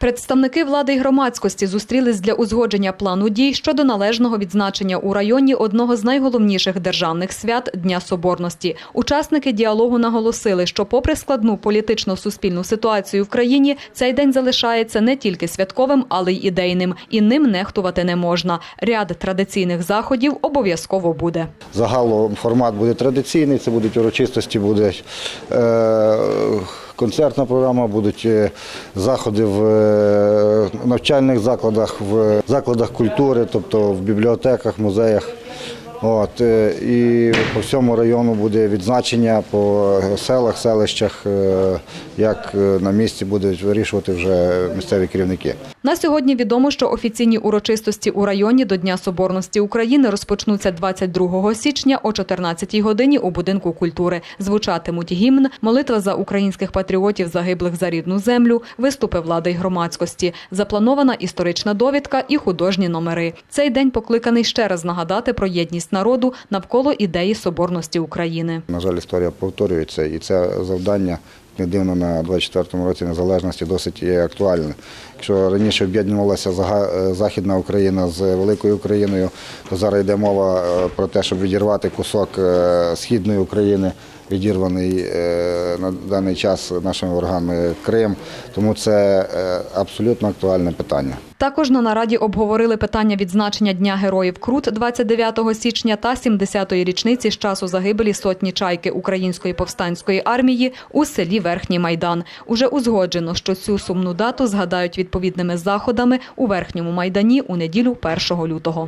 Представники влади і громадськості зустрілись для узгодження плану дій щодо належного відзначення у районі одного з найголовніших державних свят Дня Соборності. Учасники діалогу наголосили, що, попри складну політично-суспільну ситуацію в країні, цей день залишається не тільки святковим, але й ідейним, і ним нехтувати не можна. Ряд традиційних заходів обов'язково буде. Загалом формат буде традиційний, це будуть урочистості, буде е, концертна програма, будуть е, заходи в е, навчальних закладах, в закладах культури, тобто в бібліотеках, музеях. От, е, і по всьому району буде відзначення по селах, селищах, е, як е, на місці будуть вирішувати вже місцеві керівники. На сьогодні відомо, що офіційні урочистості у районі до Дня Соборності України розпочнуться 22 січня о 14 годині у будинку культури. Звучатимуть гімн, молитва за українських патріотів, загиблих за рідну землю, виступи влади й громадськості, запланована історична довідка і художні номери. Цей день покликаний ще раз нагадати про єдність народу навколо ідеї соборності України. На жаль, історія повторюється, і це завдання не дивно на 24-му році незалежності досить є актуальне. Якщо раніше об'єднувалася е, Західна Україна з Великою Україною, то зараз йде мова е, про те, щоб відірвати кусок е, Східної України, відірваний на даний час нашими ворогами Крим. Тому це абсолютно актуальне питання. Також на нараді обговорили питання відзначення Дня Героїв Крут 29 січня та 70-ї річниці з часу загибелі сотні чайки Української повстанської армії у селі Верхній Майдан. Уже узгоджено, що цю сумну дату згадають відповідними заходами у Верхньому Майдані у неділю 1 лютого.